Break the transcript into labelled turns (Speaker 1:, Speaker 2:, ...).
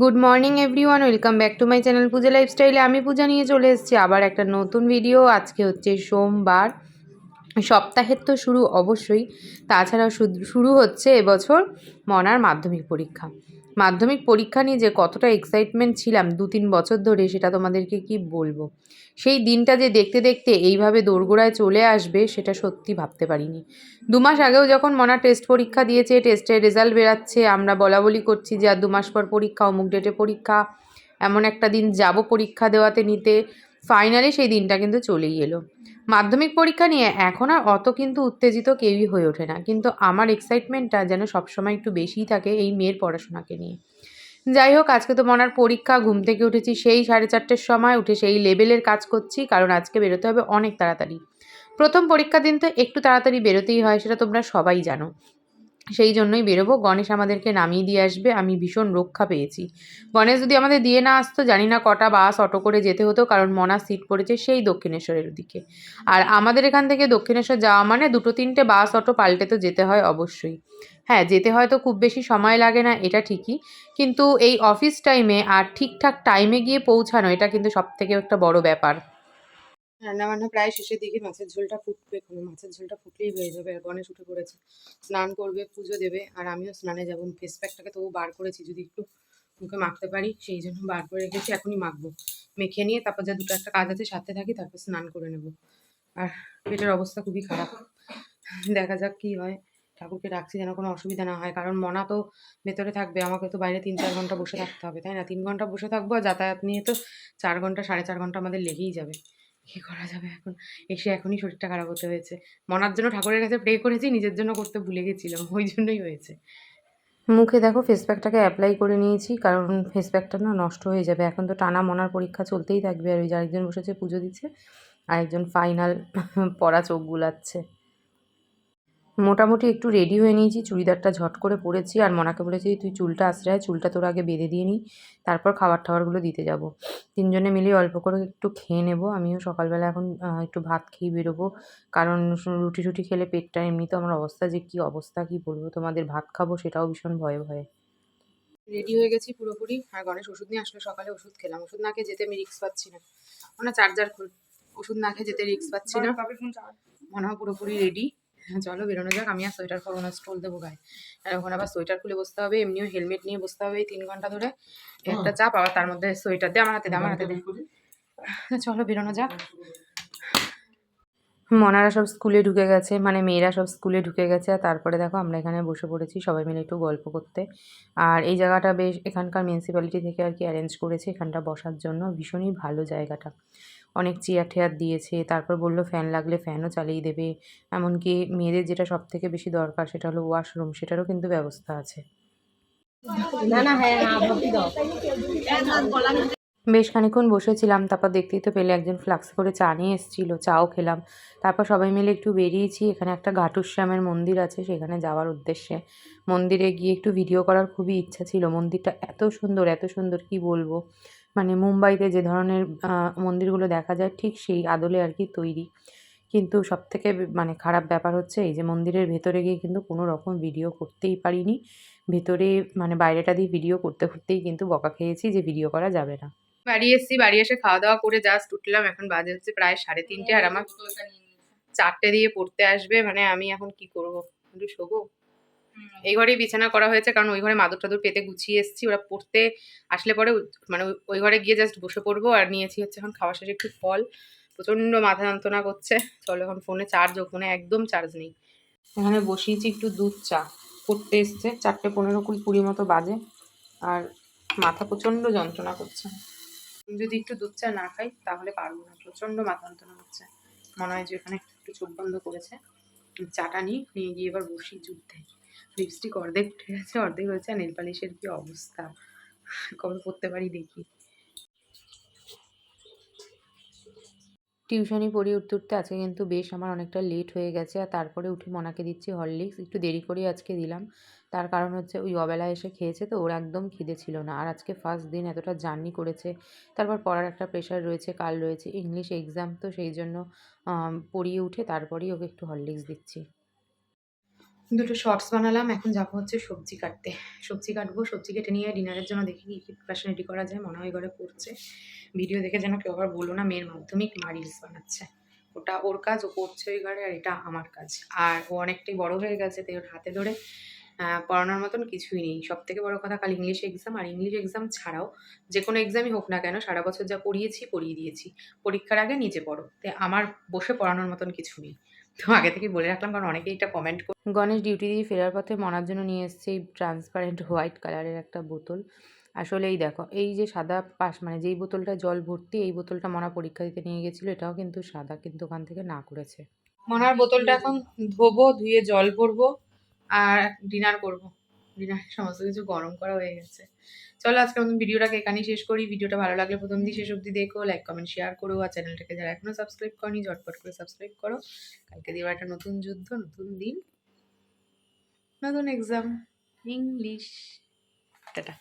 Speaker 1: Good morning everyone welcome back to my channel Puja লাইফস্টাইলে আমি পূজা নিয়ে চলে এসেছি আবার একটা নতুন ভিডিও আজকে হচ্ছে সোমবার। সপ্তাহের তো শুরু অবশ্যই। তাছাড়াও শুধু- শুরু হচ্ছে এবছর মনার মাধ্যমিক পরীক্ষা। মাধ্যমিক পরীক্ষা নিয়ে যে কতটা এক্সাইটমেন্ট ছিলাম দু তিন বছর ধরে, সেটা তোমাদেরকে কি বলব? সেই দিনটা যে দেখতে দেখতে এইভাবে দোরগোড়ায় চলে আসবে, সেটা সত্যি ভাবতে পারিনি। দু মাস আগেও যখন মনা টেস্ট পরীক্ষা দিয়েছে টেস্টের রেজাল্ট বেরাচ্ছে, আমরা বলা বলি করছি যে, আর দু মাস পর পরীক্ষা, অমুক ডেটে পরীক্ষা, এমন একটা দিন যাব পরীক্ষা দেওয়াতে নিতে। ফাইনালি সেই দিনটা কিন্তু চলেই এলো। মাধ্যমিক পরীক্ষা নিয়ে এখন আর অত কিন্তু উত্তেজিত কেউই হয়ে ওঠে না। কিন্তু আমার এক্সাইটমেন্টটা যেন সবসময় একটু বেশিই থাকে এই মেয়ের পড়াশোনাকে নিয়ে। যাই হোক, আজকে তো মনার পরীক্ষা, ঘুম থেকে উঠেছি সেই সাড়ে চারটের সময়, উঠে সেই লেভেলের কাজ করছি, কারণ আজকে বেরোতে হবে অনেক তাড়াতাড়ি। প্রথম পরীক্ষা দিন তো একটু তাড়াতাড়ি বেরোতেই হয়, সেটা তোমরা সবাই জানো। সেই জন্যই বেরোবো। গণেশ আমাদেরকে নামিয়ে দিয়ে আসবে। আমি ভীষণ রক্ষা পেয়েছি। গণেশ যদি আমাদের দিয়ে না আসতো, জানি না কটা বাস, অটো করে যেতে হতো, কারণ মনার সিট পড়েছে সেই দক্ষিণেশ্বরের দিকে। আর আমাদের এখান থেকে দক্ষিণেশ্বর যাওয়া মানে দুটো তিনটে বাস, অটো পাল্টে তো যেতে হয় অবশ্যই। হ্যাঁ যেতে হয়তো খুব বেশি সময় লাগে না, এটা ঠিকই। কিন্তু এই অফিস টাইমে আর ঠিকঠাক টাইমে গিয়ে পৌঁছানো, এটা কিন্তু সব থেকে একটা বড় ব্যাপার। রান্নাবান্না প্রায় শেষের দিকে মাছের ঝোলটা ফুটবে মাছের ঝোলটা ফুটলেই হয়ে যাবে আর গণেশ উঠে পড়েছে। স্নান করবে, পুজো দেবে আর আমিও স্নানে যাব। ফেস প্যাকটাকে তবু বার করেছি, যদি একটু মুখে মাখতে পারি সেই জন্য বার করে রেখেছি, এখনই মাখবো। মেখে নিয়ে তারপর যা দুটো একটা কাজ আছে সাথে থাকি, তারপর স্নান করে নেব। আর পেটের অবস্থা খুবই খারাপ। দেখা যাক কি হয়। ঠাকুরকে রাখছি যেন কোনো অসুবিধা না হয়, কারণ মনা তো ভেতরে থাকবে, আমাকে তো বাইরে তিন চার ঘণ্টা বসে থাকতে হবে, তাই না? তিন ঘণ্টা বসে থাকব আর যাতায়াত নিয়ে তো চার ঘণ্টা, সাড়ে চার ঘণ্টা আমাদের লেগেই যাবে। কী করা যাবে এখন? এসে এখনই শরীরটা খারাপ হতে হয়েছে। মনার জন্য ঠাকুরের কাছে প্রে করেছি, নিজের জন্য করতে ভুলে গেছিলাম, ওই জন্যই হয়েছে। মুখে দেখো ফেস প্যাকটাকে অ্যাপ্লাই করে নিয়েছি, কারণ ফেস প্যাকটা না নষ্ট হয়ে যাবে। এখন তো টানা মনার পরীক্ষা চলতেই থাকবে, আর ওই যে আরেকজন বসেছে, পুজো দিচ্ছে আর একজন ফাইনাল পড়া চোখ গুলাচ্ছে মোটামুটি একটু রেডি হয়ে নিয়েছি। চুড়িদারটা ঝট করে পরেছি আর মনাকে বলেছি তুই চুলটা আশ্রয় চুলটা তোর আগে বেঁধে দিয়ে নিই তারপর খাবার টাবারগুলো দিতে যাব। তিনজনে মিলে অল্প করে একটু খেয়ে নেব। আমিও সকালবেলা এখন একটু ভাত খেয়ে বেরোবো। কারণ রুটি টুটি খেলে পেটটা এমনি তো আমার অবস্থা যে কী অবস্থা কী বলব? তোমাদের ভাত খাব সেটাও ভীষণ ভয়ে ভয়ে। রেডি হয়ে গেছি পুরোপুরি। আর গণেশ ওষুধ নিয়ে আসলে সকালে ওষুধ খেলাম। ওষুধ না খেয়ে যেতে আমি রিক্স পাচ্ছি না। মানে চার্জার খুল। ওষুধ না খেয়ে যেতে রিক্স পাচ্ছি না। মনে হয় পুরোপুরি রেডি চলো বেরোনো যাক আমি আর সোয়েটার পরবো না স্টোল দেবো গায়ে। আর ওখানে আবার সোয়েটার খুলে বসতে হবে এমনিও হেলমেট নিয়ে বসতে হবে তিন ঘণ্টা ধরে। একটা চাপ আবার তার মধ্যে সোয়েটার দে আমার হাতে দে আমার হাতে দে। চলো বেরোনো যাক। মনারা সব স্কুলে ঢুকে গেছে মানে মেয়েরা সব স্কুলে ঢুকে গেছে। আর তারপরে দেখো আমরা এখানে বসে পড়েছি, সবাই মিলে একটু গল্প করতে। আর এই জায়গাটা বেশ, এখানকার মিউনিসিপ্যালিটি থেকে আর কি অ্যারেঞ্জ করেছে এখানটা বসার জন্য। ভীষণই ভালো জায়গাটা। অনেক চেয়ার টেয়ার দিয়েছে, তারপর বলল ফ্যান লাগলে ফ্যানও চালিয়ে দেবে। এমনকি মেয়েদের যেটা সব থেকে বেশি দরকার সেটা হলো ওয়াশরুম সেটারও কিন্তু ব্যবস্থা আছে।
Speaker 2: না না হ্যাঁ
Speaker 1: বেশ খানিক্ষণ বসেছিলাম, তারপর দেখতেই তো পেলে একজন ফ্লাক্স করে চা নিয়ে এসেছিল, চাও খেলাম। তারপর সবাই মিলে একটু বেরিয়েছি, এখানে একটা ঘাটুশ্যামের মন্দির আছে, সেখানে যাওয়ার উদ্দেশ্যে। মন্দিরে গিয়ে একটু ভিডিও করার খুবই ইচ্ছা ছিল, মন্দিরটা এত সুন্দর এত সুন্দর কি বলব? মানে মুম্বাইতে যে ধরনের মন্দিরগুলো দেখা যায়, ঠিক সেই আদলে আর কি তৈরি। কিন্তু সবথেকে মানে খারাপ ব্যাপার হচ্ছে, এই যে মন্দিরের ভেতরে গিয়ে কিন্তু কোনো রকম ভিডিও করতেই পারিনি। ভেতরে মানে বাইরেটা দিয়ে ভিডিও করতে, করতেই কিন্তু বকা খেয়েছি যে ভিডিও করা যাবে না। বাড়ি এসেছি বাড়ি এসে খাওয়া দাওয়া করে জাস্ট উঠলাম এখন বাজে হচ্ছে প্রায় সাড়ে তিনটে আর আমার চারটে দিয়ে পড়তে আসবে মানে আমি এখন কি করব? একটু শোবো? এই ঘরেই বিছানা করা হয়েছে কারণ ওই ঘরে মাদুর টাদুর পেতে গুছিয়ে এসেছি ওরা পড়তে আসলে পরে মানে ওই- ঘরে গিয়ে জাস্ট বসে পড়ব আর নিয়েছি হচ্ছে এখন খাওয়া শেষে একটু ফল। প্রচণ্ড মাথা যন্ত্রণা করছে চলো এখন ফোনে চার্জ ফোনে একদম চার্জ নেই। এখানে বসিয়েছি একটু দুধ চা করতে এসছে চারটে পনেরো কুড়ি কুড়ি মতো বাজে আর মাথা প্রচণ্ড যন্ত্রণা করছে। যদি একটু দুধ চা না খাই, তাহলে পারব না। প্রচণ্ড মাথা যন্ত্রণা হচ্ছে। মনে হয় যে এখানে একটু চোখ বন্ধ করেছে। চাটা নিই, নিয়ে গিয়ে এবার বসি যুদ্ধে। লিপস্টিক অর্ধেক উঠে গেছে, অর্ধেক হয়েছে, আর নেল পালিশের কি অবস্থা? কবে পড়তে পারি দেখি। টিউশনি পড়ি উঠতে উঠতে, আজকে কিন্তু বেশ আমার অনেকটা লেট হয়ে গেছে, আর তারপরে উঠে মনাকে দিচ্ছি হরলিক্স। একটু দেরি করে আজকে দিলাম। তার কারণ হচ্ছে ওই অবেলায় এসে খেয়েছে তো ওর একদম খিদে ছিল না। আর আজকে ফার্স্ট দিন এতটা জার্নি করেছে। তারপর পড়ার একটা প্রেশার রয়েছে, কাল রয়েছে ইংলিশ এক্সাম তো সেই জন্য পড়িয়ে উঠে তারপরেই ওকে একটু হরলিক্স দিচ্ছি। দুটো শর্টস বানালাম, এখন যাব হচ্ছে সবজি কাটতে। সবজি কাটবো, সবজি কেটে নিয়ে ডিনারের জন্য দেখি কী প্রিপারেশন রেডি করা যায়, মনে হয় ঘরে করছে ভিডিও দেখে যেন কেউ আবার বলো না, মেয়ের মাধ্যমিক মা রিলস বানাচ্ছে। ওটা ওর কাজ, ও করছে ওই ঘরে, আর এটা আমার কাজ। আর ও অনেকটাই বড় হয়ে গেছে, তাই ওর হাতে ধরে পড়ানোর মতন কিছুই নেই। সব থেকে বড় কথা কাল ইংলিশ এক্সাম আর ইংলিশ এক্সাম ছাড়াও যে কোনো এক্সামই হোক না কেন সারা বছর যা পড়িয়েছি পড়িয়ে দিয়েছি। পরীক্ষার আগে নিজে পড়ো। তাই আমার বসে পড়ানোর মতন কিছু নেই। তো আগে থেকে বলে রাখলাম কারণ অনেকেই এটা কমেন্ট গণেশ ডিউটি দিয়ে ফেরার পথে মনার জন্য নিয়ে এসেছে এই ট্রান্সপারেন্ট হোয়াইট কালারের একটা বোতল। আসলে এই দেখো এই যে সাদা পাশ মানে যেই বোতলটা জল ভর্তি এই বোতলটা মনা পরীক্ষা দিতে নিয়ে গেছিল এটাও কিন্তু সাদা কিন্তু ওখান থেকে না করেছে। মনার বোতলটা এখন ধোবো ধুয়ে জল ভরবো। আর ডিনার করব। ডিনার, সমস্ত কিছু গরম করা হয়ে গেছে। চলো আজকে মতন ভিডিওটাকে এখানেই শেষ করি। ভিডিওটা ভালো লাগলে প্রথম দিয়ে শেষ অব্দি দেখো লাইক কমেন্ট শেয়ার করো, আর চ্যানেলটাকে যারা এখনও সাবস্ক্রাইব করনি, ঝটপট করে সাবস্ক্রাইব করো। কালকে দিয়ে একটা নতুন যুদ্ধ, নতুন দিন, নতুন এক্সাম ইংলিশ টাটা।